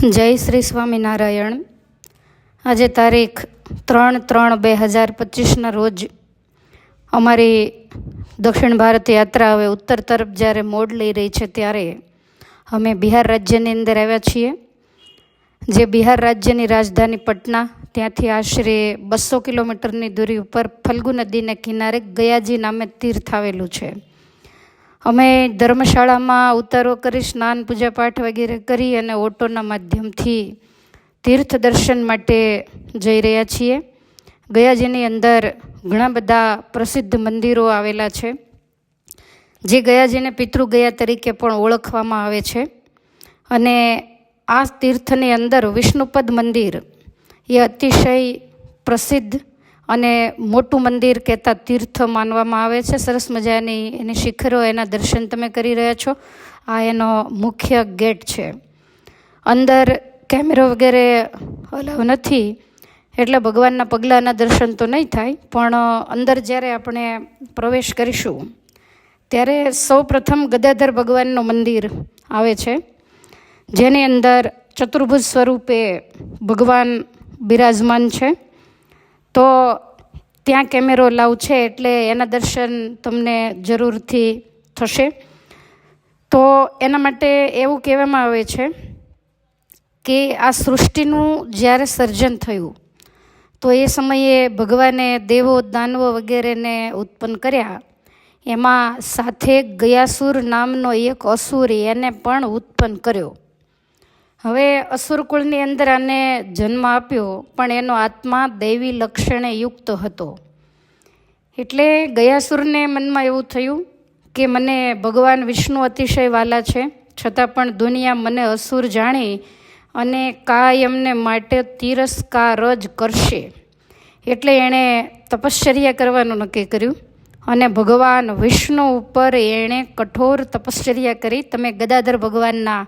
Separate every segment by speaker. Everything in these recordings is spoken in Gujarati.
Speaker 1: જય શ્રી સ્વામિનારાયણ. આજે તારીખ ત્રણ ત્રણ બે હજાર પચીસના રોજ અમારી દક્ષિણ ભારત યાત્રા હવે ઉત્તર તરફ જ્યારે મોડ લઈ રહી છે ત્યારે અમે બિહાર રાજ્યની અંદર આવ્યા છીએ. જે બિહાર રાજ્યની રાજધાની પટના, ત્યાંથી આશરે બસો કિલોમીટરની દૂરી ઉપર ફલ્ગુ નદીને કિનારે ગયાજી નામે તીર્થ આવેલું છે. અમે ધર્મશાળામાં ઉતારો કરી, સ્નાન, પૂજા પાઠ વગેરે કરી અને ઓટોના માધ્યમથી તીર્થ દર્શન માટે જઈ રહ્યા છીએ. ગયાજીની અંદર ઘણા બધા પ્રસિદ્ધ મંદિરો આવેલા છે, જે ગયાજીને પિતૃ ગયા તરીકે પણ ઓળખવામાં આવે છે. અને આ તીર્થની અંદર વિષ્ણુપદ મંદિર એ અતિશય પ્રસિદ્ધ અને મોટું મંદિર કહેતા તીર્થ માનવામાં આવે છે. સરસ મજાની એની શિખરો એના દર્શન તમે કરી રહ્યા છો. આ એનો મુખ્ય ગેટ છે. અંદર કેમેરો વગેરે અલાવ નથી. એટલે ભગવાનના પગલાંના દર્શન તો નહીં થાય, પણ અંદર જ્યારે આપણે પ્રવેશ કરીશું, ત્યારે સૌ પ્રથમ ગદાધર ભગવાનનું મંદિર આવે છે, જેની અંદર ચતુર્ભુજ સ્વરૂપે ભગવાન બિરાજમાન છે. તો ત્યાં કેમેરો લાવ છે એટલે એના દર્શન તમને જરૂરથી થશે. તો એના માટે એવું કહેવામાં આવે છે કે આ સૃષ્ટિનું જ્યારે સર્જન થયું, તો એ સમયે ભગવાને દેવો દાનવો વગેરેને ઉત્પન્ન કર્યા. એમાં સાથે ગયાસુર નામનો એક અસુર એને પણ ઉત્પન્ન કર્યો. હવે અસુરકુળની અંદર આને જન્મ આપ્યો, પણ એનો આત્મા દૈવી લક્ષણે યુક્ત હતો. એટલે ગયાસુરને મનમાં એવું થયું કે મને ભગવાન વિષ્ણુ અતિશય વાલા છે, છતાં પણ દુનિયા મને અસુર જાણી અને કાયમને માટે તિરસ્કાર જ કરશે. એટલે એણે તપશ્ચર્યા કરવાનું નક્કી કર્યું અને ભગવાન વિષ્ણુ ઉપર એણે કઠોર તપશ્ચર્યા કરી, તમે ગદાધર ભગવાનના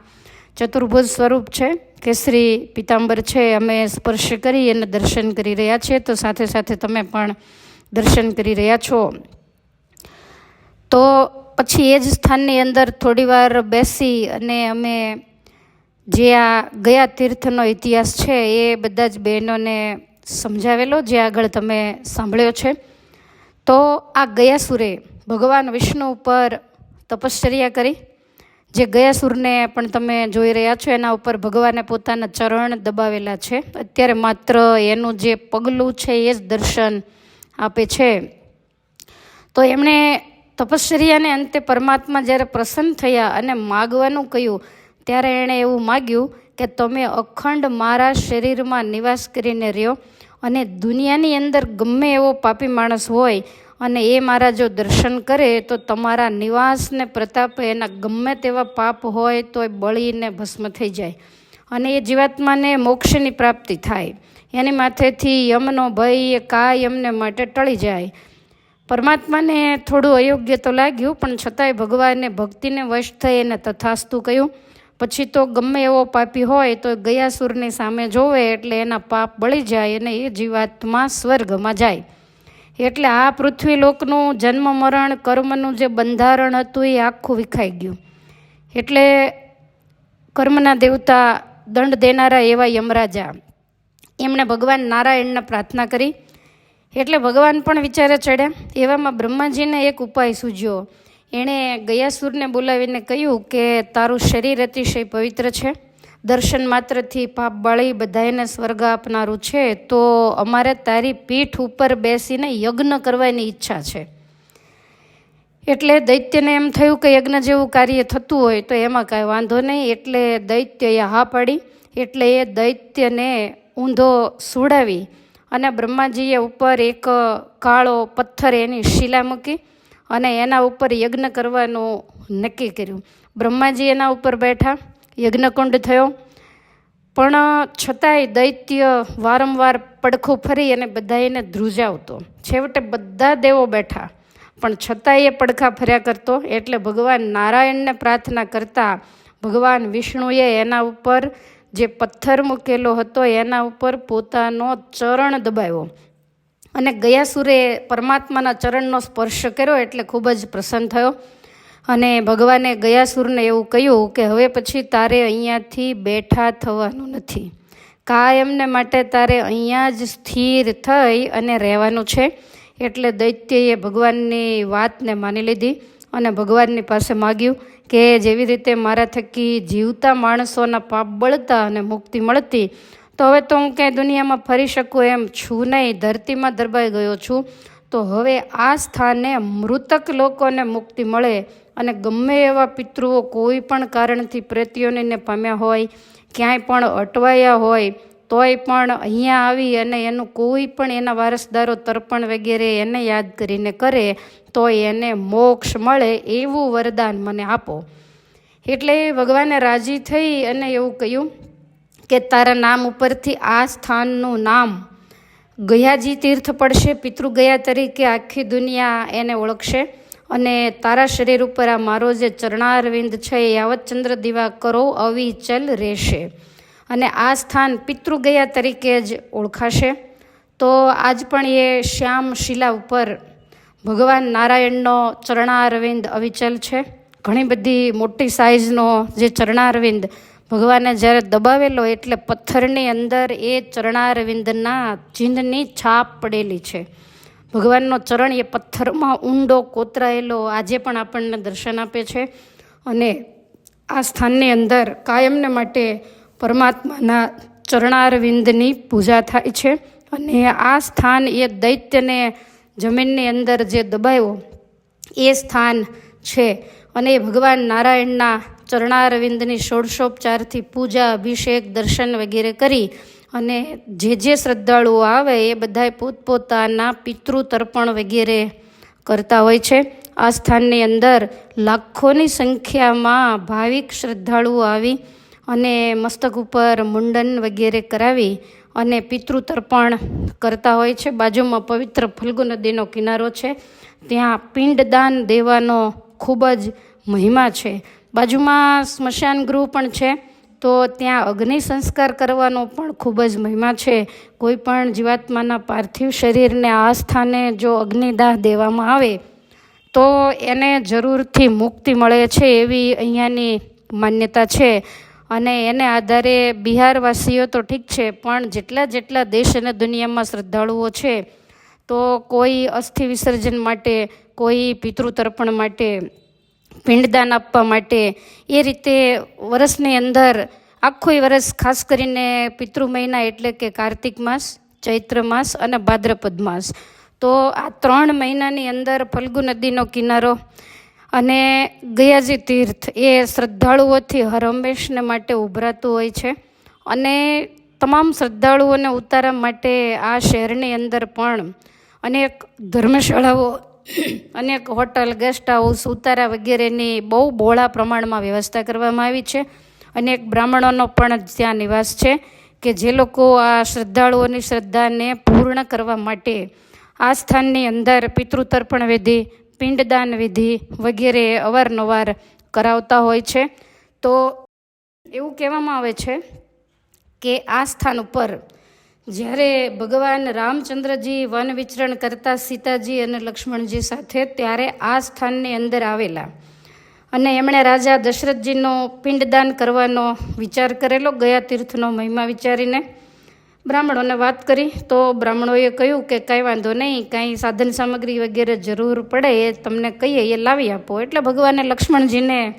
Speaker 1: ચતુર્ભુજ સ્વરૂપ છે કેસરી પિતાંબર છે, અમે સ્પર્શ કરી અને દર્શન કરી રહ્યા છીએ. તો સાથે સાથે તમે પણ દર્શન કરી રહ્યા છો. તો પછી એ જ સ્થાનની અંદર થોડી વાર બેસી અને અમે જે આ ગયા તીર્થનો ઇતિહાસ છે, એ બધા જ બહેનોને સમજાવેલો, જે આગળ તમે સાંભળ્યો છે. તો આ ગયા સુરે ભગવાન વિષ્ણુ ઉપર તપશ્ચર્યા કરી. જે ગયા સૂરને પણ તમે જોઈ રહ્યા છો, એના ઉપર ભગવાને પોતાના ચરણ દબાવેલા છે. અત્યારે માત્ર એનું જે પગલું છે, એ જ દર્શન આપે છે. તો એમણે તપશ્ચર્યાને અંતે પરમાત્મા જ્યારે પ્રસન્ન થયા અને માગવાનું કહ્યું, ત્યારે એણે એવું માગ્યું કે તમે અખંડ મારા શરીરમાં નિવાસ કરીને રહ્યો અને દુનિયાની અંદર ગમે એવો પાપી માણસ હોય અને એ મારા જો દર્શન કરે તો તમારા નિવાસને પ્રતાપે એના ગમે તેવા પાપ હોય તો એ બળીને ભસ્મ થઈ જાય. અને એ જીવાત્માને મોક્ષની પ્રાપ્તિ થાય. એની માથેથી યમનો ભય, એ કાય એમને માટે ટળી જાય. પરમાત્માને થોડું અયોગ્ય તો લાગ્યું, પણ છતાંય ભગવાને ભક્તિને વશ થઈ એને તથાસ્તુ કહ્યું. પછી તો ગમે એવો પાપી હોય તો ગયાસુરની સામે જોવે એટલે એના પાપ બળી જાય અને એ જીવાત્મા સ્વર્ગમાં જાય. એટલે આ પૃથ્વી લોકનું જન્મ, મરણ, કર્મનું જે બંધારણ હતું એ આખું વિખાઈ ગયું. એટલે કર્મના દેવતા દંડ દેનારા એવા યમરાજા. એમણે ભગવાન નારાયણને પ્રાર્થના કરી. એટલે ભગવાન પણ વિચારે ચડ્યા. એવામાં બ્રહ્માજીને એક ઉપાય સૂજ્યો. એણે ગયાસુરને બોલાવીને કહ્યું કે, તારું શરીર અતિશય પવિત્ર છે. દર્શન માત્રથી પાપ બાળી બધાને સ્વર્ગ આપનારું છે, તો અમારે તારી પીઠ ઉપર બેસીને યજ્ઞ કરવાની ઈચ્છા છે. એટલે દૈત્યને એમ થયું કે યજ્ઞ જેવું કાર્ય થતું હોય તો એમાં કાંઈ વાંધો નહીં, એટલે દૈત્યએ હા પાડી, એટલે એ દૈત્યને ઊંધો સુડાવી અને બ્રહ્માજીએ ઉપર એક કાળો પથ્થર એની શિલા મૂકી અને એના ઉપર યજ્ઞ કરવાનું નક્કી કર્યું. બ્રહ્માજી એના ઉપર બેઠા યજ્ઞકુંડ થયો. પણ છતાંય દૈત્ય વારંવાર પડખું ફરી અને બધાએને ધ્રુજાવતો. છેવટે બધા દેવો બેઠા. પણ છતાંય એ પડખા ફર્યા કરતો. એટલે ભગવાન નારાયણને પ્રાર્થના કરતા ભગવાન વિષ્ણુએ એના ઉપર જે પથ્થર મૂકેલો હતો, એના ઉપર પોતાનો ચરણ દબાવ્યો. અને ગયાસુરે પરમાત્માના ચરણનો સ્પર્શ કર્યો એટલે ખૂબ જ પ્રસન્ન થયો. અને ભગવાને ગયાસુરને એવું કહ્યું કે હવે પછી તારે અહીંયાથી બેઠા થવાનું નથી. કાયમને માટે તારે અહીંયા જ સ્થિર થઈ અને રહેવાનું છે. એટલે દૈત્યએ ભગવાનની વાતને માની લીધી અને ભગવાનની પાસે માગ્યું કે જેવી રીતે મારા થકી જીવતા માણસોના પાપ બળતા અને મુક્તિ મળતી, તો હવે તો હું ક્યાંય દુનિયામાં ફરી શકું એમ છું નહીં, ધરતીમાં દરબાઈ ગયો છું. તો હવે આ સ્થાને મૃતક લોકોને મુક્તિ મળે અને ગમે એવા પિતૃઓ કોઈ પણ કારણથી પ્રેતીઓને પામ્યા હોય, ક્યાંય પણ અટવાયા હોય, તોય પણ અહીંયા આવી અને એનું કોઈ પણ એના વારસદારો તર્પણ વગેરે એને યાદ કરીને કરે તો એને મોક્ષ મળે એવું વરદાન મને આપો. એટલે ભગવાને રાજી થઈ અને એવું કહ્યું કે તારા નામ ઉપરથી આ સ્થાનનું નામ ગયાજી તીર્થ પડશે, પિતૃ ગયા તરીકે આખી દુનિયા એને ઓળખશે. અને તારા શરીર ઉપર આ મારો જે ચરણારવિંદ છે, એ યાવત ચંદ્ર દિવા કરો અવિચલ રહેશે. અને આ સ્થાન પિતૃ ગયા તરીકે જ ઓળખાશે. તો આજ પણ એ શ્યામ શિલા ઉપર ભગવાન નારાયણનો ચરણારવિંદ અવિચલ છે. ઘણી બધી મોટી સાઇઝનો જે ચરણારવિંદ ભગવાને જ્યારે દબાવેલો એટલે પથ્થરની અંદર એ ચરણારવિંદના ચિહ્નની છાપ પડેલી છે. ભગવાનનો ચરણ એ પથ્થરમાં ઊંડો કોતરાયેલો આજે પણ આપણને દર્શન આપે છે. અને આ સ્થાનની અંદર કાયમને માટે પરમાત્માના ચરણારવિંદની પૂજા થાય છે. અને આ સ્થાન એ દૈત્યને જમીનની અંદર જે દબાયો, એ સ્થાન છે. અને ભગવાન નારાયણના ચરણારવિંદની ષોડશોપચારથી પૂજા, અભિષેક, દર્શન વગેરે કરી અને જે જે શ્રદ્ધાળુઓ આવે એ બધાએ પોતપોતાના પિતૃ તર્પણ વગેરે કરતા હોય છે. આ સ્થાનની અંદર લાખોની સંખ્યામાં ભાવિક શ્રદ્ધાળુઓ આવી અને મસ્તક ઉપર મુંડન વગેરે કરાવી અને પિતૃ તર્પણ કરતા હોય છે. બાજુમાં પવિત્ર ફલ્ગુ નદીનો કિનારો છે. ત્યાં પિંડદાન દેવાનો ખૂબ જ મહિમા છે. બાજુમાં સ્મશાન ગૃહ પણ છે. તો ત્યાં અગ્નિ સંસ્કાર કરવાનો પણ ખૂબ જ મહિમા છે. કોઈ પણ જીવાત્માના પાર્થિવ શરીરને આ સ્થાને જો અગ્નિદાહ દેવામાં આવે, તો એને જરૂરથી મુક્તિ મળે છે એવી અહીંયાની માન્યતા છે. અને એને આધારે બિહારવાસીઓ તો ઠીક છે, પણ જેટલા જેટલા દેશ અને દુનિયામાં શ્રદ્ધાળુઓ છે, તો કોઈ અસ્થિ વિસર્જન માટે, કોઈ પિતૃતર્પણ માટે પિંડદાન આપવા માટે એ રીતે વર્ષની અંદર આખું વર્ષ ખાસ કરીને પિતૃ મહિના એટલે કે કાર્તિક માસ, ચૈત્ર માસ અને ભાદ્રપદ માસ. તો આ ત્રણ મહિનાની અંદર ફલ્ગુ નદીનો કિનારો અને ગયાજી તીર્થ એ શ્રદ્ધાળુઓથી હર હંમેશને માટે ઉભરાતું હોય છે. અને તમામ શ્રદ્ધાળુઓને ઉતારવા માટે આ શહેરની અંદર પણ અનેક ધર્મશાળાઓ અનેક હોટલ ગેસ્ટ હાઉસ ઉતારા વગેરેની બહુ બહોળા પ્રમાણમાં વ્યવસ્થા કરવામાં આવી છે. અનેક બ્રાહ્મણોનો પણ ત્યાં નિવાસ છે કે જે લોકો આ શ્રદ્ધાળુઓની શ્રદ્ધાને પૂર્ણ કરવા માટે આ સ્થાનની અંદર પિતૃતર્પણ વિધિ, પિંડદાન વિધિ વગેરે અવારનવાર કરાવતા હોય છે. તો એવું કહેવામાં આવે છે કે આ સ્થાન ઉપર જ્યારે ભગવાન રામચંદ્રજી વન વિચરણ કરતા સીતાજી અને લક્ષ્મણજી સાથે ત્યારે આ સ્થાનની અંદર આવેલા. અને એમણે રાજા દશરથજીનો પિંડદાન કરવાનો વિચાર કરેલો, ગયા તીર્થનો મહિમા વિચારીને. બ્રાહ્મણોને વાત કરી તો બ્રાહ્મણોએ કહ્યું કે કાંઈ વાંધો નહીં, કાંઈ સાધન સામગ્રી વગેરે જરૂર પડે એ તમને કહીએ, એ લાવી આપો. એટલે ભગવાને લક્ષ્મણજીને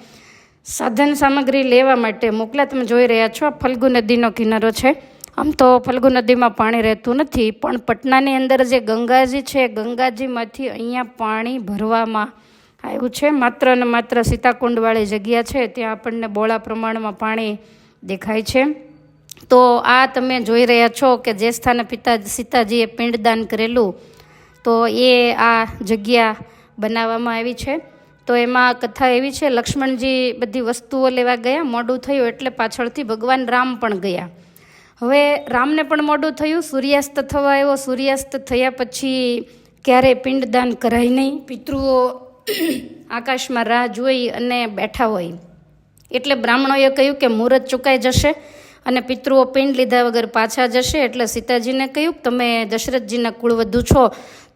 Speaker 1: સાધન સામગ્રી લેવા માટે મોકલ્યા. તમે જોઈ રહ્યા છો આ ફલ્ગુ નદીનો કિનારો છે. આમ તો ફલ્ગુ નદીમાં પાણી રહેતું નથી, પણ પટનાની અંદર જે ગંગાજી છે, ગંગાજીમાંથી અહીંયા પાણી ભરવામાં આવ્યું છે. માત્ર ને માત્ર સીતાકુંડવાળી જગ્યા છે, ત્યાં આપણને બોળા પ્રમાણમાં પાણી દેખાય છે. તો આ તમે જોઈ રહ્યા છો કે જે સ્થાને પિતા સીતાજીએ પિંડદાન કરેલું, તો એ આ જગ્યા બનાવવામાં આવી છે. તો એમાં કથા એવી છે, લક્ષ્મણજી બધી વસ્તુઓ લેવા ગયા, મોડું થયું એટલે પાછળથી ભગવાન રામ પણ ગયા. હવે રામને પણ મોડું થયું. સૂર્યાસ્ત થવા આવ્યો. સૂર્યાસ્ત થયા પછી ક્યારેય પિંડદાન કરાય નહીં. પિતૃઓ આકાશમાં રાહ જોઈ અને બેઠા હોય. એટલે બ્રાહ્મણોએ કહ્યું કે મુહૂર્ત ચૂકાઈ જશે અને પિતૃઓ પિંડ લીધા વગર પાછા જશે. એટલે સીતાજીને કહ્યું, તમે દશરથજીના કુળવધુ છો,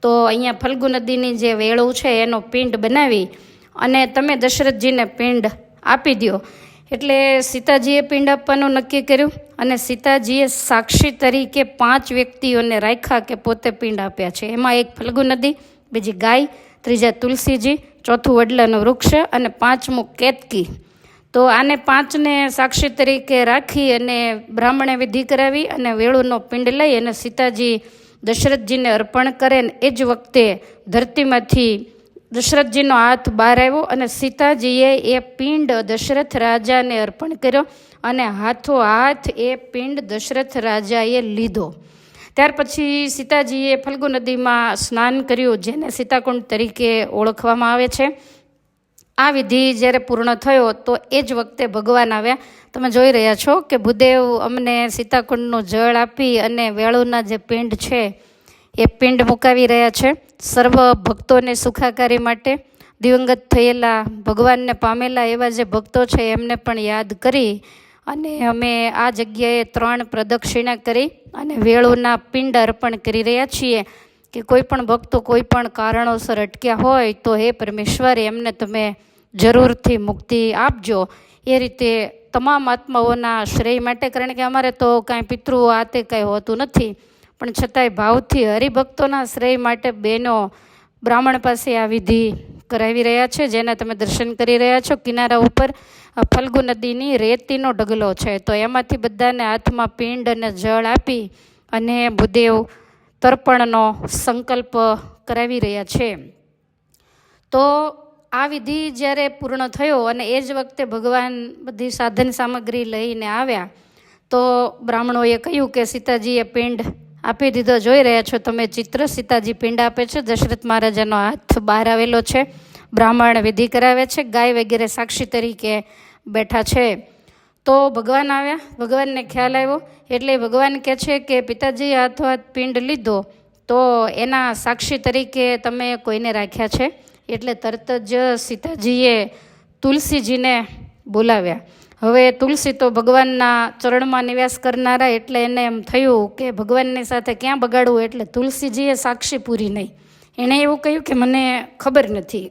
Speaker 1: તો અહીંયા ફલ્ગુ નદીની જે વેળો છે એનો પિંડ બનાવી અને તમે દશરથજીને પિંડ આપી દો એટલે સીતાજીએ પિંડ આપવાનું નક્કી કર્યું અને સીતાજીએ સાક્ષી તરીકે પાંચ વ્યક્તિઓને રાખ્યા કે પોતે પિંડ આપ્યા છે. એમાં એક ફલ્ગુ નદી, બીજી ગાય, ત્રીજા તુલસીજી, ચોથું વડલાનું વૃક્ષ અને પાંચમું કેતકી. તો આને પાંચને સાક્ષી તરીકે રાખી અને બ્રાહ્મણે વિધિ કરાવી અને વેળુનો પિંડ લઈ અને સીતાજી દશરથજીને અર્પણ કરે ને એ જ વખતે ધરતીમાંથી દશરથજીનો હાથ બહાર આવ્યો અને સીતાજીએ એ પિંડ દશરથ રાજાને અર્પણ કર્યો અને હાથો હાથ એ પિંડ દશરથ રાજાએ લીધો. ત્યાર પછી સીતાજીએ ફલ્ગુ નદીમાં સ્નાન કર્યું, જેને સીતાકુંડ તરીકે ઓળખવામાં આવે છે. આ વિધિ જ્યારે પૂર્ણ થયો, તો એ જ વખતે ભગવાન આવ્યા. તમે જોઈ રહ્યા છો કે ભૂદેવ અમને સીતાકુંડનું જળ આપી અને વેળુના જે પિંડ છે, એ પિંડ મુકાવી રહ્યા છે. સર્વ ભક્તોને સુખાકારી માટે દિવંગત થયેલા ભગવાનને પામેલા એવા જે ભક્તો છે, એમને પણ યાદ કરી અને અમે આ જગ્યાએ ત્રણ પ્રદક્ષિણા કરી અને વેળુના પિંડ અર્પણ કરી રહ્યા છીએ કે કોઈ પણ ભક્તો કોઈ પણ કારણોસર અટક્યા હોય તો હે પરમેશ્વર, એમને તમે જરૂરથી મુક્તિ આપજો. એ રીતે તમામ આત્માઓના શ્રેય માટે, કારણ કે અમારે તો કાંઈ પિતૃઓ આ તે કાંઈ હોતું નથી. પણ છતાંય ભાવથી હરિભક્તોના શ્રેય માટે બહેનો બ્રાહ્મણ પાસે આ વિધિ કરાવી રહ્યા છે, જેના તમે દર્શન કરી રહ્યા છો. કિનારા ઉપર ફલ્ગુ નદીની રેતીનો ઢગલો છે. તો એમાંથી બધાને હાથમાં પિંડ અને જળ આપી અને ભૂદેવ તર્પણનો સંકલ્પ કરાવી રહ્યા છે. તો આ વિધિ જ્યારે પૂર્ણ થયો અને એ જ વખતે ભગવાન બધી સાધન સામગ્રી લઈને આવ્યા, તો બ્રાહ્મણોએ કહ્યું કે સીતાજીએ પિંડ આપી દીધો જોઈ રહ્યા છો, તમે ચિત્ર સીતાજી પિંડ આપે છે, દશરથ મહારાજાનો હાથ બહાર આવેલો છે, બ્રાહ્મણ વિધિ કરાવે છે, ગાય વગેરે સાક્ષી તરીકે બેઠા છે. તો ભગવાન આવ્યા, ભગવાનને ખ્યાલ આવ્યો, એટલે ભગવાન કહે છે કે પિતાજી હાથો હાથ પિંડ લીધો, તો એના સાક્ષી તરીકે તમે કોઈને રાખ્યા છે? એટલે તરત જ સીતાજીએ તુલસીજીને બોલાવ્યા. હવે તુલસી તો ભગવાનના ચરણમાં નિવાસ કરનારા એટલે એને એમ થયું કે ભગવાનની સાથે ક્યાં બગાડવું એટલે તુલસીજીએ સાક્ષી પૂરી નહીં. એણે એવું કહ્યું કે મને ખબર નથી.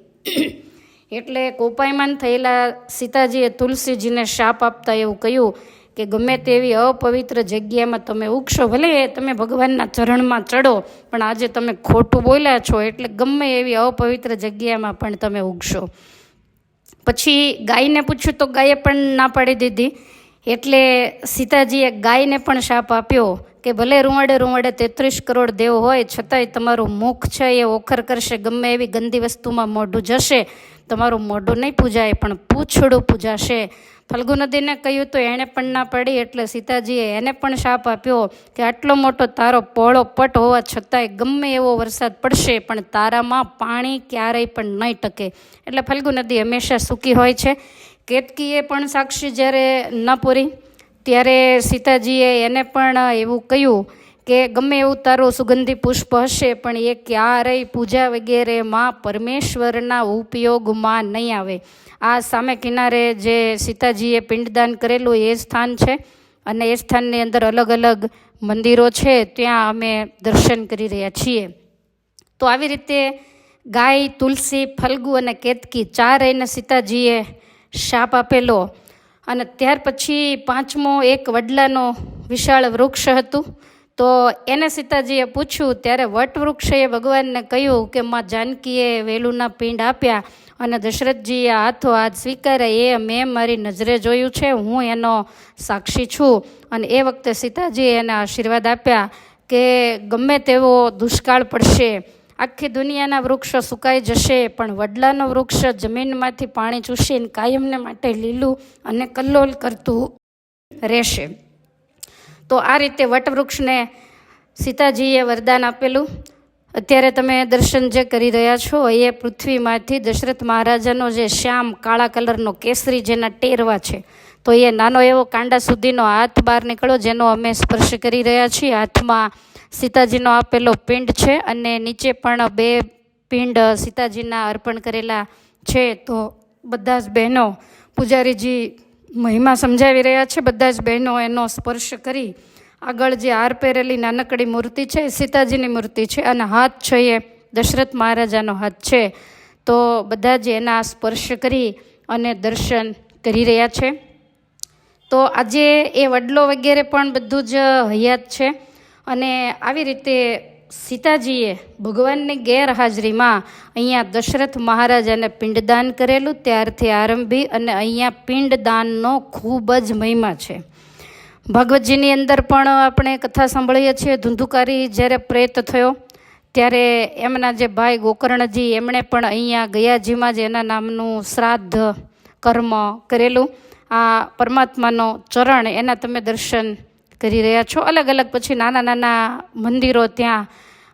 Speaker 1: એટલે કોપાયમાન થયેલા સીતાજીએ તુલસીજીને શાપ આપતા એવું કહ્યું કે ગમે તેવી અપવિત્ર જગ્યામાં તમે ઉગશો, ભલે તમે ભગવાનના ચરણમાં ચડો, પણ આજે તમે ખોટું બોલ્યા છો એટલે ગમે એવી અપવિત્ર જગ્યામાં પણ તમે ઉગશો. પછી ગાયને પૂછ્યું તો ગાયે પણ ના પાડી દીધી. એટલે સીતાજીએ ગાયને પણ શાપ આપ્યો કે ભલે રૂંવાડે રૂંવાડે તેત્રીસ કરોડ દેવ હોય, છતાંય તમારું મુખ છે એ ઓખર કરશે, ગમે એવી ગંદી વસ્તુમાં મોઢું જશે, તમારું મોઢું નહીં પૂજાય, પણ પૂછડું પૂજાશે. ફલ્ગુ નદીને કહ્યું, તો એણે પણ ના પડી એટલે સીતાજીએ એને પણ શાપ આપ્યો કે આટલો મોટો તારો પહોળો પટ હોવા છતાંય ગમે એવો વરસાદ પડશે, પણ તારામાં પાણી ક્યારેય પણ નહીં ટકે. એટલે ફલ્ગુ નદી હંમેશા સૂકી હોય છે. કેતકીએ પણ સાક્ષી જ્યારે ન પૂરી, ત્યારે સીતાજીએ એને પણ એવું કહ્યું કે ગમે એવું તારું સુગંધી પુષ્પ હશે, પણ એ ક્યારેય પૂજા વગેરેમાં પરમેશ્વરના ઉપયોગમાં નહીં આવે. આ સામે કિનારે જે સીતાજીએ પિંડદાન કરેલું એ સ્થાન છે અને એ સ્થાનની અંદર અલગ અલગ મંદિરો છે, ત્યાં અમે દર્શન કરી રહ્યા છીએ. તો આવી રીતે ગાય, તુલસી, ફલ્ગુ અને કેતકી ચારેયને સીતાજીએ શાપ આપેલો અને ત્યાર પછી પાંચમો એક વડલાનો વિશાળ વૃક્ષ હતું. તો એને સીતાજીએ પૂછ્યું, ત્યારે વટવૃક્ષએ ભગવાનને કહ્યું કે માં જાનકીએ વેલુના પિંડ આપ્યા અને દશરથજીએ હાથો હાથ સ્વીકાર્યા, એ મેં મારી નજરે જોયું છે, હું એનો સાક્ષી છું. અને એ વખતે સીતાજીએ એને આશીર્વાદ આપ્યા કે ગમે તેવો દુષ્કાળ પડશે, આખી દુનિયાના વૃક્ષો સુકાઈ જશે, પણ વડલાનો વૃક્ષ જમીનમાંથી પાણી ચૂસીને કાયમને માટે લીલું અને કલ્લોલ કરતું રહેશે. તો આ રીતે વટવૃક્ષને સીતાજીએ વરદાન આપેલું. અત્યારે તમે દર્શન જે કરી રહ્યા છો, એ પૃથ્વીમાંથી દશરથ મહારાજાનો જે શ્યામ કાળા કલરનો કેસરી જેના ટેરવા છે, તો એ નાનો એવો કાંડા સુધીનો હાથ બહાર નીકળ્યો, જેનો અમે સ્પર્શ કરી રહ્યા છીએ. હાથમાં સીતાજીનો આપેલો પિંડ છે અને નીચે પણ બે પિંડ સીતાજીના અર્પણ કરેલા છે. તો બધા જ બહેનો, પૂજારીજી મહિમા સમજાવી રહ્યા છે. બધા જ બહેનો એનો સ્પર્શ કરી આગળ જે હાર પહેરેલી નાનકડી મૂર્તિ છે સીતાજીની મૂર્તિ છે. અને હાથ છે એ દશરથ મહારાજાનો હાથ છે. તો બધા જ એના સ્પર્શ કરી અને દર્શન કરી રહ્યા છે. તો આજે એ વડલો વગેરે પણ બધું જ હયાત છે. અને આવી રીતે સીતાજીએ ભગવાનની ગેરહાજરીમાં અહીંયા દશરથ મહારાજાને પિંડદાન કરેલું. ત્યારથી આરંભી અને અહીંયા પિંડદાનનો ખૂબ જ મહિમા છે. ભાગવતજીની અંદર પણ આપણે કથા સાંભળીએ છીએ. ધુંધુકારી જ્યારે પ્રેત થયો, ત્યારે એમના જે ભાઈ ગોકર્ણજી, એમણે પણ અહીંયા ગયાજીમાં જ એના નામનું શ્રાદ્ધ કર્મ કરેલું. આ પરમાત્માનો ચરણ, એના તમે દર્શન કરી રહ્યા છો. અલગ અલગ પછી નાના નાના મંદિરો ત્યાં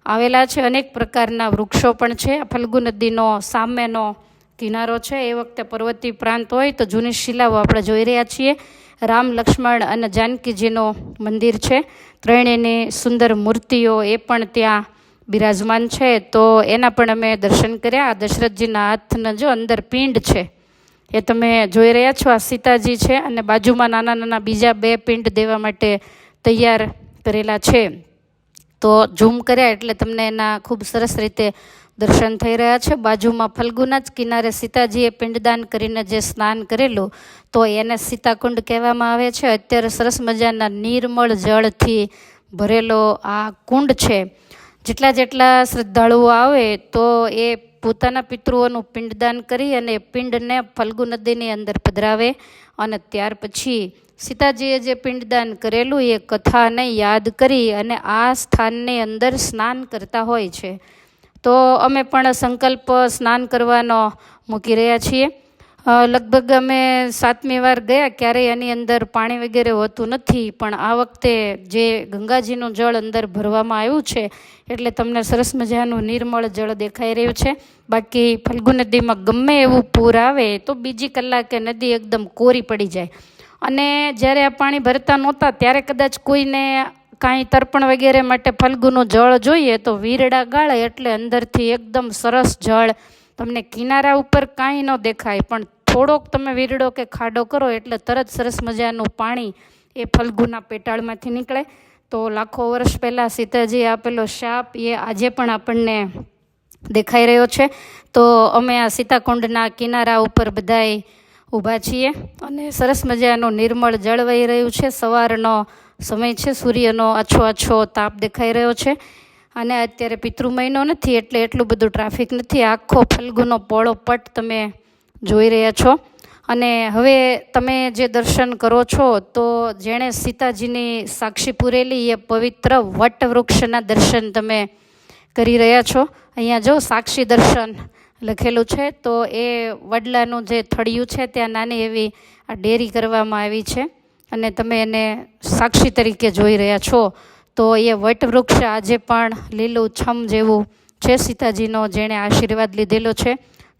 Speaker 1: આવેલા છે. અનેક પ્રકારના વૃક્ષો પણ છે. ફલ્ગુ નદીનો સામેનો કિનારો છે. એ વખતે પર્વતીય પ્રાંત હોય તો જૂની શિલાઓ આપણે જોઈ રહ્યા છીએ. રામ લક્ષ્મણ અને જાનકીજીનું મંદિર છે. ત્રણેયની સુંદર મૂર્તિઓ એ પણ ત્યાં બિરાજમાન છે. તો એના પણ અમે દર્શન કર્યા. દશરથજીના હાથના જો અંદર પિંડ છે. એ તમે જોઈ રહ્યા છો, આ સીતાજી છે અને બાજુમાં નાના નાના બીજા બે પિંડ દેવા માટે તૈયાર કરેલા છે. તો ઝૂમ કર્યા એટલે તમને એના ખૂબ સરસ રીતે દર્શન થઈ રહ્યા છે. બાજુમાં ફલ્ગુના જ કિનારે સીતાજીએ પિંડદાન કરીને જે સ્નાન કરેલું, તો એને સીતાકુંડ કહેવામાં આવે છે. અત્યારે સરસ મજાના નિર્મળ જળથી ભરેલો આ કુંડ છે. જેટલા જેટલા શ્રદ્ધાળુઓ આવે, તો એ પોતાના પિતૃઓનું પિંડદાન કરી અને પિંડને ફલ્ગુ નદીની અંદર પધરાવે અને ત્યાર પછી સીતાજીએ જે પિંડદાન કરેલું એ કથાને યાદ કરી અને આ સ્થાનની અંદર સ્નાન કરતા હોય છે. તો અમે પણ સંકલ્પ સ્નાન કરવાનો મૂકી રહ્યા છીએ. લગભગ અમે સાતમી વાર ગયા, ક્યારેય એની અંદર પાણી વગેરે હોતું નથી, પણ આ વખતે જે ગંગાજીનું જળ અંદર ભરવામાં આવ્યું છે, એટલે તમને સરસ મજાનું નિર્મળ જળ દેખાઈ રહ્યું છે. બાકી ફલ્ગુ નદીમાં ગમે એવું પૂર આવે, તો બીજી કલાકે નદી એકદમ કોરી પડી જાય. અને જ્યારે આ પાણી ભરતા નહોતા, ત્યારે કદાચ કોઈને કાંઈ તર્પણ વગેરે માટે ફલ્ગુનું જળ જોઈએ, તો વીરડા ગાળે એટલે અંદરથી એકદમ સરસ જળ તમને કિનારા ઉપર કાંઈ ન દેખાય, પણ થોડોક તમે વીરડો કે ખાડો કરો એટલે તરત સરસ મજાનું પાણી એ ફલ્ગુના પેટાળમાંથી નીકળે. તો લાખો વર્ષ પહેલાં સીતાજી આપેલો શાપ એ આજે પણ આપણને દેખાઈ રહ્યો છે. તો અમે આ સીતાકુંડના કિનારા ઉપર બધાય ઊભા છીએ અને સરસ મજાનું નિર્મળ જળ વહી રહ્યું છે. સવારનો સમય છે, સૂર્યનો આછો આછો તાપ દેખાઈ રહ્યો છે. અને અત્યારે પિતૃ મહિનો નથી, એટલે એટલું બધું ટ્રાફિક નથી. આખો ફલ્ગુનો પોળો પટ તમે જોઈ રહ્યા છો. અને હવે તમે જે દર્શન કરો છો, તો જેણે સીતાજીની સાક્ષી પૂરેલી એ પવિત્ર વટવૃક્ષના દર્શન તમે કરી રહ્યા છો. અહીંયા જો સાક્ષી દર્શન લખેલું છે, તો એ વડલાનું જે થળિયું છે, ત્યાં નાની એવી આ ડેરી કરવામાં આવી છે. અને તમે એને સાક્ષી તરીકે જોઈ રહ્યા છો. તો એ વટવૃક્ષ આજે પણ લીલું છમ જેવું છે સીતાજીનો, જેણે આશીર્વાદ લીધેલો છે.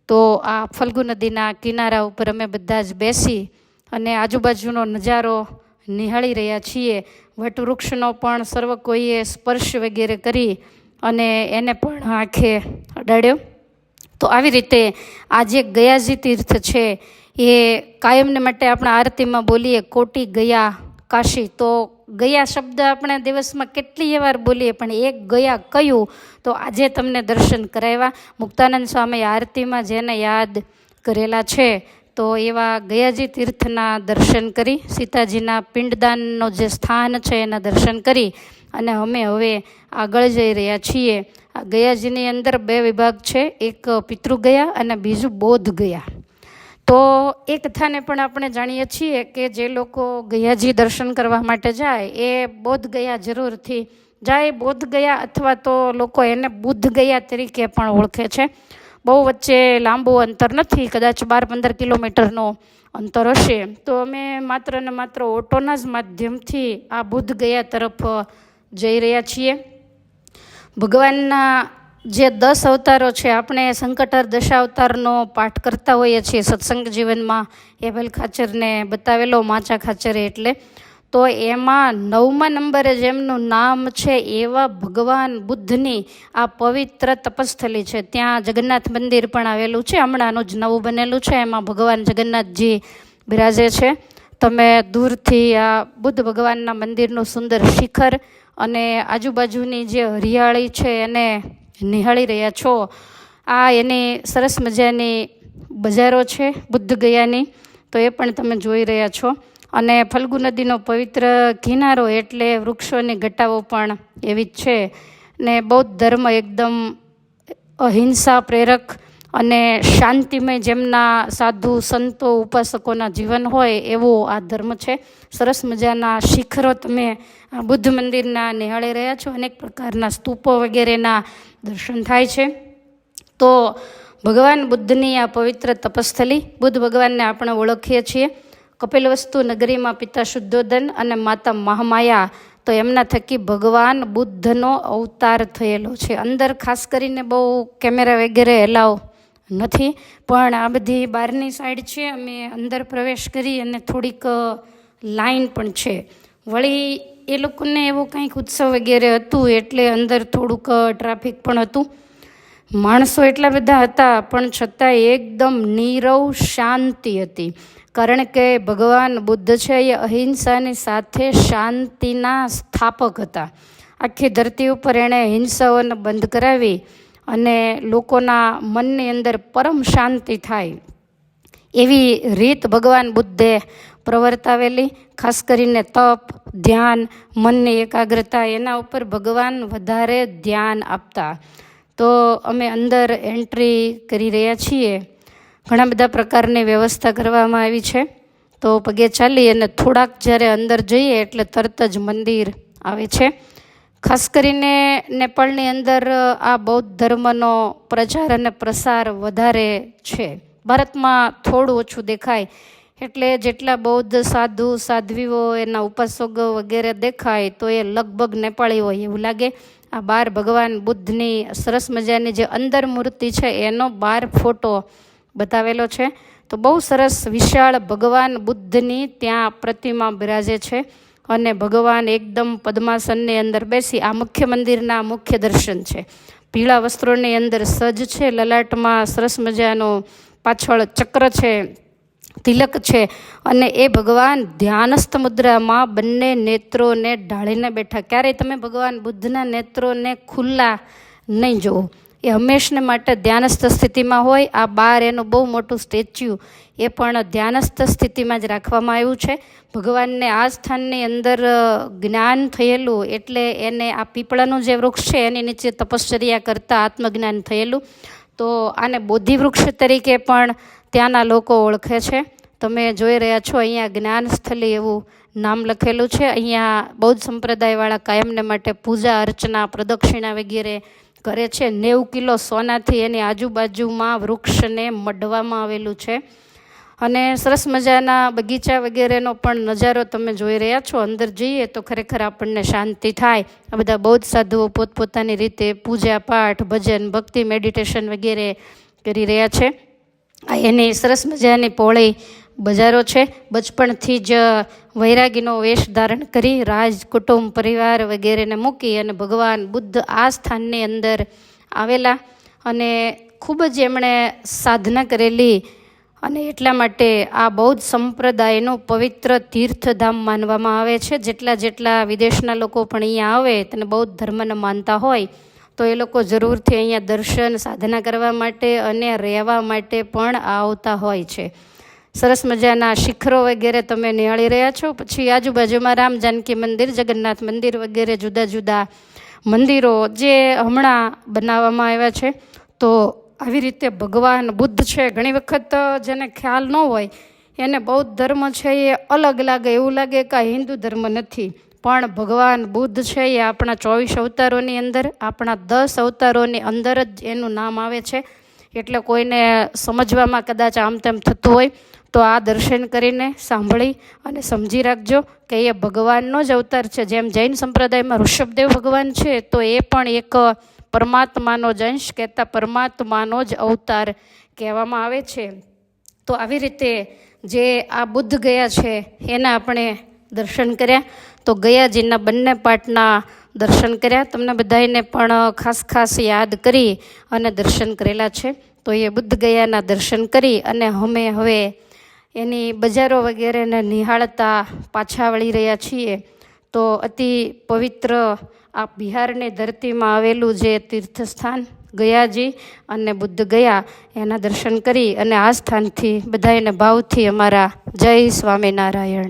Speaker 1: તો આ ફલ્ગુ નદીના કિનારા ઉપર અમે બધા જ બેસી અને આજુબાજુનો નજારો નિહાળી રહ્યા છીએ. વટવૃક્ષનો પણ સર્વ કોઈએ સ્પર્શ વગેરે કરી અને એને પણ આંખે અડાડ્યો. તો આવી રીતે આ જે ગયાજી તીર્થ છે, એ કાયમને માટે આપણે આરતીમાં બોલીએ, કોટી ગયા કાશી. તો ગયા શબ્દ આપણે દિવસમાં કેટલી વાર બોલીએ, પણ એક ગયા કયું, તો આજે તમને દર્શન કરાવ્યા. મુક્તાનંદ સ્વામી આરતીમાં જેને યાદ કરેલા છે, તો એવા ગયાજી તીર્થના દર્શન કરી, સીતાજીના પિંડદાનનો જે સ્થાન છે એના દર્શન કરી, અને અમે હવે આગળ જઈ રહ્યા છીએ. આ ગયાજીની અંદર બે વિભાગ છે, એક પિતૃ ગયા અને બીજું બોધ ગયા. તો એ કથાને પણ આપણે જાણીએ છીએ કે જે લોકો ગયાજી દર્શન કરવા માટે જાય, એ બોધ ગયા જરૂરથી. જાય બોધ ગયા અથવા તો લોકો એને બુદ્ધ ગયા તરીકે પણ ઓળખે છે. બહુ વચ્ચે લાંબુ અંતર નથી, કદાચ બાર પંદર કિલોમીટરનો અંતર હશે. તો અમે માત્ર ને માત્ર ઓટોના જ માધ્યમથી આ બુદ્ધ ગયા તરફ જઈ રહ્યા છીએ. ભગવાનના જે દસ અવતારો છે, આપણે સંકટર દશાવતારનો પાઠ કરતા હોઈએ છીએ સત્સંગ જીવનમાં. એબલ ખાચરને બતાવેલો, માચા ખાચરે એટલે. તો એમાં નવમા નંબરે જેમનું નામ છે, એવા ભગવાન બુદ્ધની આ પવિત્ર તપસ્થલી છે. ત્યાં જગન્નાથ મંદિર પણ આવેલું છે હમણાંનું જ નવું બનેલું છે, એમાં ભગવાન જગન્નાથજી બિરાજે છે. તમે દૂરથી આ બુદ્ધ ભગવાનના મંદિરનું સુંદર શિખર અને આજુબાજુની જે હરિયાળી છે, એને નિહાળી રહ્યા છો. આ એની સરસ મજાની બજારો છે, બુદ્ધ ગયાની. તો એ પણ તમે જોઈ રહ્યા છો. અને ફલ્ગુ નદીનો પવિત્ર કિનારો એટલે વૃક્ષોની ઘટાઓ પણ એવી જ છે. ને બૌદ્ધ ધર્મ એકદમ અહિંસા પ્રેરક અને શાંતિમય જેમના સાધુ સંતો ઉપાસકોના જીવન હોય એવો આ ધર્મ છે. સરસ મજાના શિખરો તમે આ બુદ્ધ મંદિરના નિહાળી રહ્યા છો. અનેક પ્રકારના સ્તૂપો વગેરેના દર્શન થાય છે. તો ભગવાન બુદ્ધની આ પવિત્ર તપસ્થલી, બુદ્ધ ભગવાનને આપણે ઓળખીએ છીએ. કપિલવસ્તુ નગરીમાં પિતા શુદ્ધોધન અને માતા મહામાયા. તો એમના થકી ભગવાન બુદ્ધનો અવતાર થયેલો છે. અંદર ખાસ કરીને બહુ કેમેરા વગેરે એલાવ નથી. પણ આ બધી બહારની સાઈડ છે, અમે અંદર પ્રવેશ કરી અને થોડીક લાઈન પણ છે. વળી એ લોકોને એવો કંઈક ઉત્સવ વગેરે હતું એટલે અંદર થોડુંક ટ્રાફિક પણ હતું. માણસો એટલા બધા હતા, પણ છતાં એકદમ નીરવ શાંતિ હતી. કારણ કે ભગવાન બુદ્ધ છે એ અહિંસાની સાથે શાંતિના સ્થાપક હતા. આખી ધરતી ઉપર એણે હિંસાઓને બંધ કરાવી અને લોકોના મનની અંદર પરમ શાંતિ થાય. એવી રીત ભગવાન બુદ્ધે પ્રવર્તાવેલી, ખાસ કરીને તપ, ધ્યાન, મનની એકાગ્રતા, એના ઉપર ભગવાન વધારે ધ્યાન આપતા. તો અમે અંદર એન્ટ્રી કરી રહ્યા છીએ. ઘણા બધા પ્રકારની વ્યવસ્થા કરવામાં આવી છે. તો પગે ચાલી અને થોડાક જ્યારે અંદર જઈએ એટલે તરત જ મંદિર આવે છે. ખાસ કરીને નેપાળની અંદર આ બૌદ્ધ ધર્મનો પ્રચાર અને પ્રસાર વધારે છે. ભારતમાં થોડું ઓછું દેખાય. એટલે જેટલા બૌદ્ધ સાધુ, સાધ્વીઓ એના ઉપાસકો વગેરે દેખાય, તો એ લગભગ નેપાળી હોય એવું લાગે. આ બાર ભગવાન બુદ્ધની સરસ મજાની જે અંદર મૂર્તિ છે, એનો બાર ફોટો બતાવેલો છે. તો બહુ સરસ, વિશાળ ભગવાન બુદ્ધની ત્યાં પ્રતિમા બિરાજે છે. અને ભગવાન એકદમ પદ્માસનની અંદર બેસી આ મુખ્ય મંદિરના મુખ્ય દર્શન છે. પીળા વસ્ત્રોની અંદર સજ્જ છે, લલાટમાં સરસ મજાનો પાછળ ચક્ર છે, તિલક છે અને એ ભગવાન ધ્યાનસ્થ મુદ્રામાં બંને નેત્રોને ઢાળીને બેઠા. ક્યારેય તમે ભગવાન બુદ્ધના નેત્રોને ખુલ્લા નહીં જુઓ. એ હંમેશને માટે ધ્યાનસ્થ સ્થિતિમાં હોય. આ બાર એનું બહુ મોટું સ્ટેચ્યુ એ પણ ધ્યાનસ્થ સ્થિતિમાં જ રાખવામાં આવ્યું છે. ભગવાનને આ સ્થાનની અંદર જ્ઞાન થયેલું એટલે એને આ પીપળાનું જે વૃક્ષ છે એની નીચે તપશ્ચર્યા કરતાં આત્મજ્ઞાન થયેલું. તો આને બોધિવૃક્ષ તરીકે પણ ત્યાંના લોકો ઓળખે છે. તમે જોઈ રહ્યા છો અહીંયા જ્ઞાનસ્થલી એવું નામ લખેલું છે. અહીંયા બૌદ્ધ સંપ્રદાયવાળા કાયમને માટે પૂજા અર્ચના, પ્રદક્ષિણા વગેરે કરે છે. નેવું કિલો સોનાથી એની આજુબાજુમાં વૃક્ષને મઢવામાં આવેલું છે. અને સરસ મજાના બગીચા વગેરેનો પણ નજારો તમે જોઈ રહ્યા છો. અંદર જઈએ તો ખરેખર આપણને શાંતિ થાય. આ બધા બૌદ્ધ સાધુઓ પોતપોતાની રીતે પૂજા પાઠ, ભજન, ભક્તિ મેડિટેશન વગેરે કરી રહ્યા છે. એની સરસ મજાની પહોળી બજારો છે. બચપણથી જ વૈરાગીનો વેશ ધારણ કરી રાજ, કુટુંબ, પરિવાર વગેરેને મૂકી અને ભગવાન બુદ્ધ આ સ્થાનની અંદર આવેલા અને ખૂબ જ એમણે સાધના કરેલી અને એટલા માટે આ બૌદ્ધ સંપ્રદાયનું પવિત્ર તીર્થધામ માનવામાં આવે છે. જેટલા જેટલા વિદેશના લોકો પણ અહીંયા આવે તેને બૌદ્ધ ધર્મને માનતા હોય તો એ લોકો જરૂરથી અહીંયા દર્શન, સાધના કરવા માટે અને રહેવા માટે પણ આવતા હોય છે. સરસ મજાના શિખરો વગેરે તમે નિહાળી રહ્યા છો. પછી આજુબાજુમાં રામ જાનકી મંદિર, જગન્નાથ મંદિર વગેરે જુદા જુદા મંદિરો જે હમણાં બનાવવામાં આવ્યા છે. તો આવી રીતે ભગવાન બુદ્ધ છે, ઘણી વખત જેને ખ્યાલ ન હોય, એને બૌદ્ધ ધર્મ છે એ અલગ લાગે, એવું લાગે કે આ હિન્દુ ધર્મ નથી. પણ ભગવાન બુદ્ધ છે એ આપણા ચોવીસ અવતારોની અંદર, આપણા દસ અવતારોની અંદર જ એનું નામ આવે છે. એટલે કોઈને સમજવામાં કદાચ આમ તેમ થતું હોય તો આ દર્શન કરીને સાંભળી અને સમજી રાખજો કે એ ભગવાનનો જ અવતાર છે. જેમ જૈન સંપ્રદાયમાં ઋષભદેવ ભગવાન છે, તો એ પણ એક પરમાત્માનો જ અંશ કહેતા પરમાત્માનો જ અવતાર કહેવામાં આવે છે. તો આવી રીતે જે આ બુદ્ધ ગયા છે, એના આપણે દર્શન કર્યા. તો ગયાજીના બંને પાઠના દર્શન કર્યા. તમને બધાને પણ ખાસ ખાસ યાદ કરી અને દર્શન કરેલા છે. તો એ બુદ્ધ ગયાના દર્શન કરી અને અમે હવે એની બજારો વગેરેને નિહાળતા પાછા વળી રહ્યા છીએ. તો અતિ પવિત્ર આ બિહારની ધરતીમાં આવેલું જે તીર્થસ્થાન ગયાજી અને બુદ્ધ ગયા, એના દર્શન કરી અને આ સ્થાનથી બધાને ભાવથી અમારા જય સ્વામિનારાયણ.